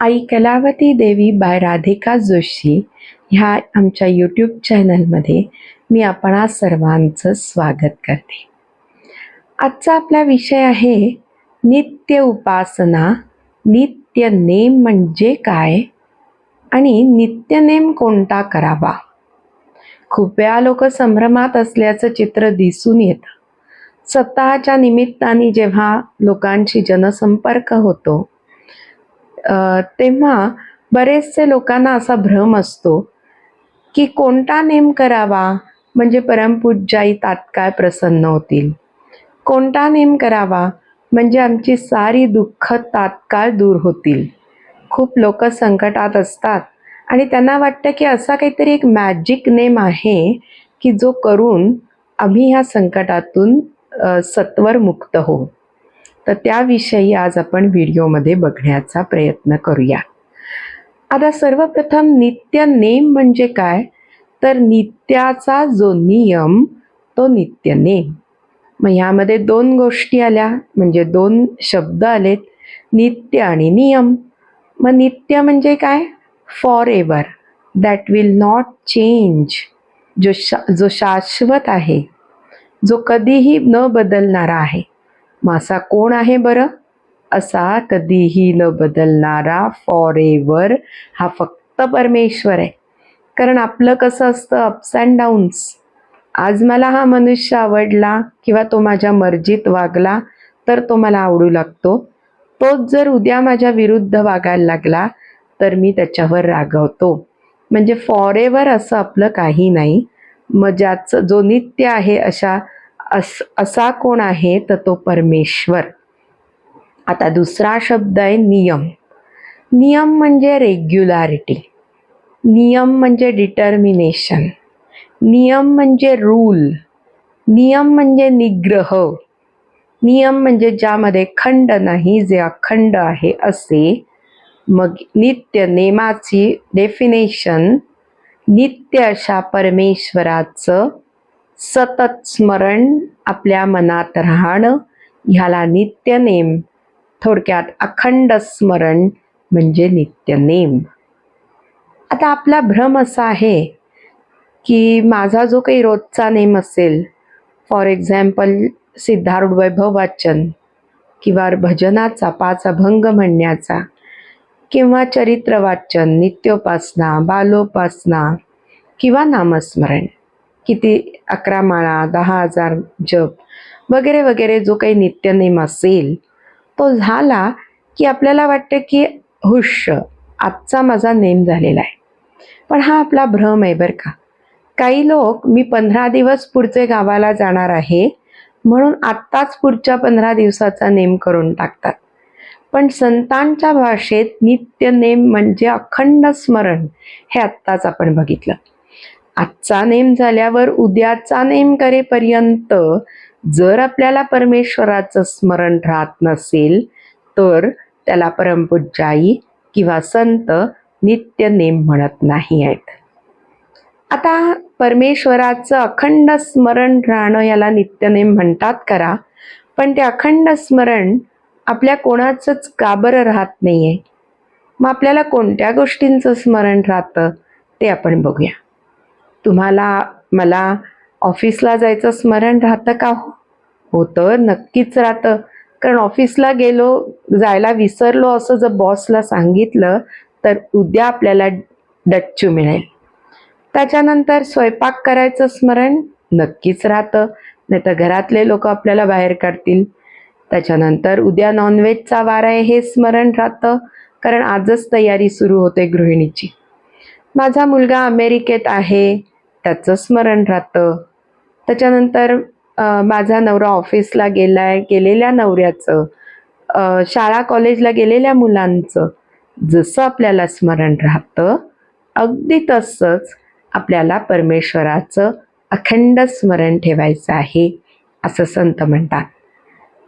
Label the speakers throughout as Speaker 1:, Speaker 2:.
Speaker 1: आई कलावती देवी बाय राधिका जोशी ह्या आमच्या यूट्यूब चॅनलमध्ये मी आपणा सर्वांचं स्वागत करते. आजचा आपला विषय आहे नित्य उपासना नित्य नेम म्हणजे काय आणि नित्यनेम कोणता करावा? खूप वेळा लोक संभ्रमात असल्याचं चित्र दिसून येतं. स्वतःच्या निमित्ताने जेव्हा लोकांशी जनसंपर्क होतो तेव्हा बरेचसे लोकांना असा भ्रम असतो की कोणता नेम करावा? म्हणजे परमपूज्याई तात्काळ प्रसन्न होतील. कोणता नेम करावा? म्हणजे आमची सारी दुःख तात्काळ दूर होतील. खूप लोक संकटात असतात आणि त्यांना वाटतं की असा काहीतरी एक मॅजिक नेम आहे की जो करून आम्ही ह्या संकटातून सत्वर मुक्त होऊ. तर त्याविषयी आज आपण व्हिडिओमध्ये बघण्याचा प्रयत्न करूया. आता सर्वप्रथम नित्य नेम म्हणजे काय? तर नित्याचा जो नियम तो नित्य नेम. मग ह्यामध्ये दोन गोष्टी आल्या म्हणजे दोन शब्द आलेत नित्य आणि नियम. मग नित्य म्हणजे काय? Forever that will not change जो शा जो शाश्वत आहे जो कधीही न बदलणारा आहे. मासा कोण आहे बरं? असा कधीही न बदलणारा फॉर हा फक्त परमेश्वर आहे. कारण आपलं कसं असतं अप्स अँड डाऊन्स आज मला हा मनुष्य आवडला किंवा तो माझ्या मर्जीत वागला तर तो मला आवडू लागतो. तोच जर उद्या माझ्या विरुद्ध वागायला लागला तर मी त्याच्यावर रागवतो. म्हणजे फॉर असं आपलं काही नाही. मग ज्याचं जो नित्य आहे अशा अस असा कोण आहे तर तो परमेश्वर. आता दुसरा शब्द आहे नियम. नियम म्हणजे रेग्युलॅरिटी. नियम म्हणजे डिटर्मिनेशन. नियम म्हणजे रूल. नियम म्हणजे निग्रह. नियम म्हणजे ज्यामध्ये खंड नाही जे अखंड आहे असे. मग नित्य नेमाची डेफिनेशन नित्य अशा परमेश्वराचं सतत स्मरण आपल्या मनात राहणं ह्याला नित्यनेम थोडक्यात अखंड स्मरण म्हणजे नित्यनेम आता आपला भ्रम असा आहे की माझा जो काही रोजचा नेम असेल फॉर एक्झाम्पल सिद्धारूढ वैभव वाचन किंवा भजनाचा पाच अभंग म्हणण्याचा किंवा चरित्र वाचन नित्योपासना बालोपासना किंवा नामस्मरण. किती अकरा माळा दहा हजार जप वगैरे वगैरे जो काही नित्यनेम असेल तो झाला की आपल्याला वाटतं की हुश आजचा माझा नेम झालेला आहे. पण हा आपला भ्रम आहे बरं का. काही लोक मी पंधरा दिवस पुढचे गावाला जाणार आहे म्हणून आत्ताच पुढच्या पंधरा दिवसाचा नेम करून टाकतात. पण संतांच्या भाषेत नित्य नेम म्हणजे अखंड स्मरण हे आत्ताच आपण बघितलं. आजचा नेम झाल्यावर उद्याचा नेम करेपर्यंत जर आपल्याला परमेश्वराचं स्मरण राहत नसेल तर त्याला परमपूज्याई किंवा संत नित्य नेम म्हणत नाही आहेत. आता परमेश्वराचं अखंड स्मरण राहणं याला नित्यनेम म्हणतात करा पण ते अखंड स्मरण आपल्या कोणाचंच का बरं राहत नाही आहे मग आपल्याला कोणत्या गोष्टींचं स्मरण राहतं ते आपण बघूया. तुम्हाला मला ऑफिसला जायचं स्मरण राहतं का? हो होतं नक्कीच राहतं. कारण ऑफिसला गेलो जायला विसरलो असं जर बॉसला सांगितलं तर उद्या आपल्याला डच्चू मिळेल. त्याच्यानंतर स्वयंपाक करायचं स्मरण नक्कीच राहतं. नाही तर घरातले लोक आपल्याला बाहेर काढतील. त्याच्यानंतर उद्या नॉनव्हेजचा वार आहे हे स्मरण राहतं. कारण आजच तयारी सुरू होते गृहिणीची. माझा मुलगा अमेरिकेत आहे. त्याचं स्मरण राहतं. त्याच्यानंतर माझा नवरा ऑफिसला गेलाय गेलेल्या नवऱ्याचं शाळा कॉलेजला गेलेल्या मुलांचं जसं आपल्याला स्मरण राहतं अगदी तसंच आपल्याला परमेश्वराचं अखंड स्मरण ठेवायचं आहे असं संत म्हणतात.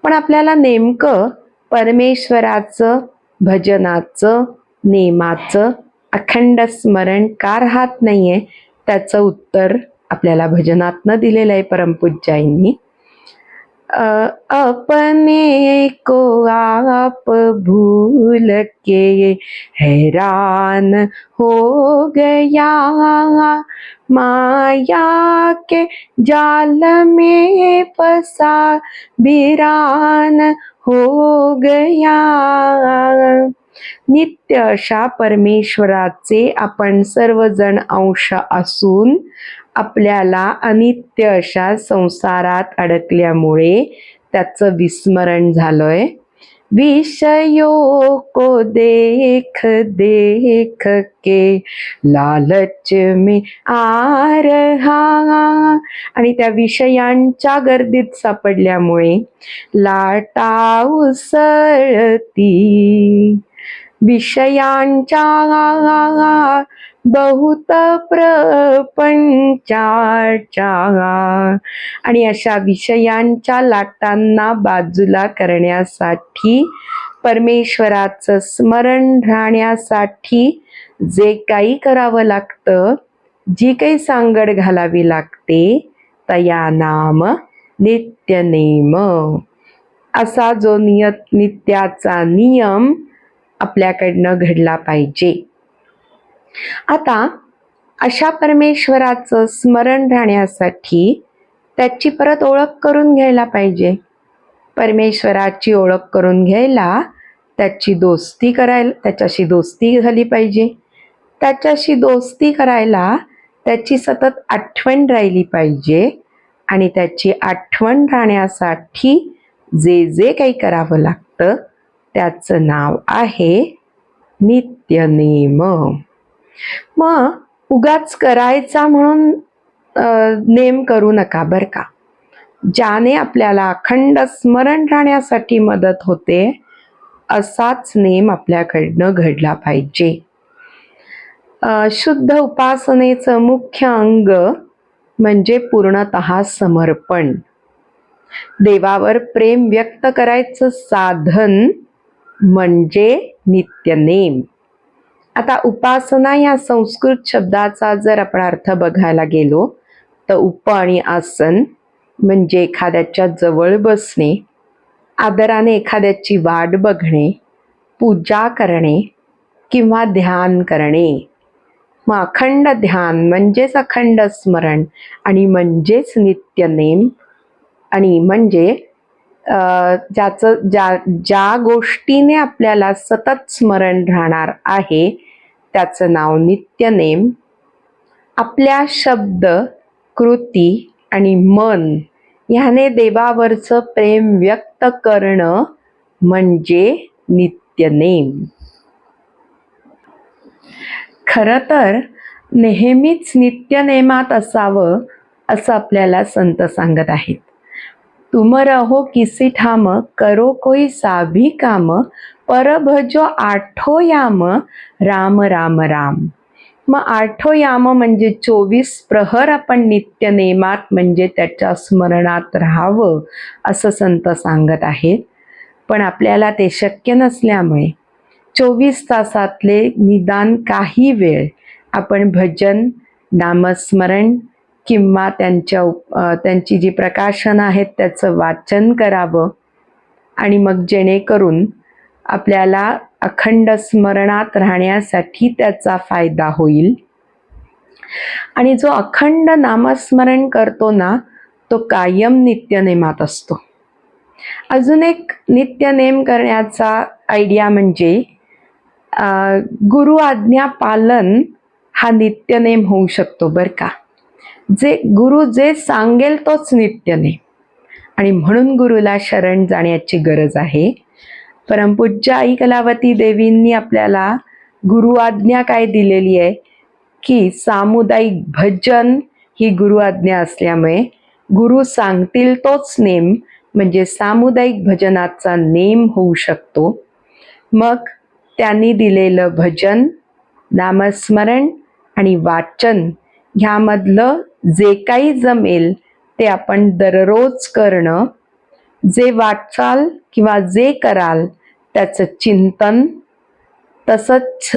Speaker 1: पण आपल्याला नेमकं परमेश्वराचं भजनाचं नेमाचं अखंड स्मरण का राहत नाही आहे त्याचं उत्तर आपल्याला भजनातनं दिलेलं आहे परमपूज्याईंनी. अपने को आप भूल के हैरान हो गया माया के जाल में फसा बिरान हो गया। नित्य अशा परमेश्वराचे आपण सर्वजण अंश असून आपल्याला अनित्य अशा संसारात अडकल्यामुळे त्याचं विस्मरण झालंय. विषयो को देख देख के लालच में आ रहा. आणि त्या विषयांच्या गर्दीत सापडल्यामुळे लाटा उसळती. विषयांच्या बहुत प्रपंचाच्या. आणि अशा विषयांच्या लाटांना बाजूला करण्यासाठी परमेश्वराचं स्मरण राहण्यासाठी जे काही करावं लागतं जी काही सांगड घालावी लागते तया नाम नित्यनेम. असा जो नियत नित्याचा नियम आपल्याकडनं घडला पाहिजे. आता अशा परमेश्वराचं स्मरण राहण्यासाठी त्याची परत ओळख करून घ्यायला पाहिजे. परमेश्वराची ओळख करून घ्यायला त्याची दोस्ती करायला त्याच्याशी दोस्ती झाली पाहिजे. त्याच्याशी दोस्ती करायला त्याची सतत आठवण राहिली पाहिजे आणि त्याची आठवण राहण्यासाठी जे जे काही करावं लागतं त्याचं नाव आहे नित्यनेम मग उगाच करायचा म्हणून नेम करू नका बर का. ज्याने आपल्याला अखंड स्मरण राहण्यासाठी मदत होते असाच नेम आपल्याकडनं घडला पाहिजे. शुद्ध उपासनेचं मुख्य अंग म्हणजे पूर्णत समर्पण. देवावर प्रेम व्यक्त करायचं साधन म्हणजे नित्यनेम आता उपासना या संस्कृत शब्दाचा जर आपण अर्थ बघायला गेलो तर उप आणि आसन म्हणजे एखाद्याच्या जवळ बसणे आदराने एखाद्याची वाट बघणे पूजा करणे किंवा ध्यान करणे. मग अखंड ध्यान म्हणजेच अखंड स्मरण आणि म्हणजेच नित्यनेम आणि म्हणजे ज्याचं ज्या ज्या गोष्टीने आपल्याला सतत स्मरण राहणार आहे त्याचं नाव नित्यनेम. आपल्या शब्द कृती आणि मन ह्याने देवावरचं प्रेम व्यक्त करणं म्हणजे नित्यनेम. खरं तर नेहमीच नित्यनेमात असावं असं आपल्याला संत सांगत आहेत. तुम रहो किसी ठाम करो कोई साभी काम पर भजो आठो याम राम राम राम। मग आठो याम म्हणजे चोवीस प्रहर आपण नित्य नेमात म्हणजे त्याच्या स्मरणात राहावं असं संत सांगत आहेत. पण आपल्याला ते शक्य नसल्यामुळे चोवीस तासातले निदान काही वेळ आपण भजन नामस्मरण किंवा त्यांच्या उप- त्यांची जी प्रकाशनं आहेत त्याचं वाचन करावं. आणि मग जेणेकरून आपल्याला अखंड स्मरणात राहण्यासाठी त्याचा फायदा होईल. आणि जो अखंड नामस्मरण करतो ना तो कायम नित्यनेमात असतो. अजून एक नित्यनेम करण्याचा आयडिया म्हणजे गुरु आज्ञा पालन हा नित्यनेम होऊ शकतो बरं का. जे गुरु जे सांगेल तोच नित्यने आणि म्हणून गुरुला शरण जाण्याची गरज आहे. परमपूज्य आई कलावती देवींनी आपल्याला गुरु आज्ञा काय दिलेली आहे? की सामुदायिक भजन ही गुरु आज्ञा असल्यामुळे गुरु सांगतील तोच नेम म्हणजे सामुदायिक भजनाचा नेम होऊ शकतो. मग त्यांनी दिलेलं भजन नामस्मरण आणि वाचन ह्यामधलं जे काही जमेल ते आपण दररोज करणं जे वाचाल किंवा जे कराल त्याचं चिंतन तसंच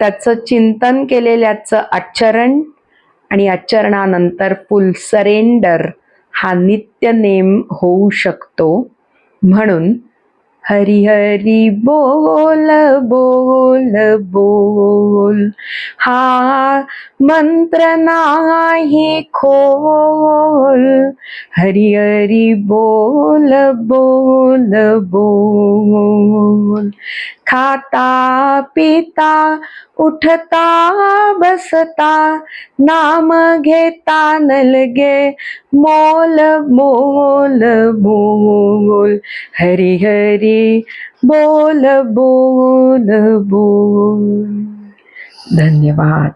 Speaker 1: त्याचं चिंतन केलेल्याचं आचरण आणि आचरणानंतर फुल सरेंडर हा नित्य नेम होऊ शकतो. म्हणून हरी हरी बोल बोल बोल हा मंत्र नाही खोल. हरी हरी बोल बोल बोल. खाता पिता उठता बसता नाम घेता नलगे मोल मोल बोल. हरी हरी बोल बोल बोल. धन्यवाद.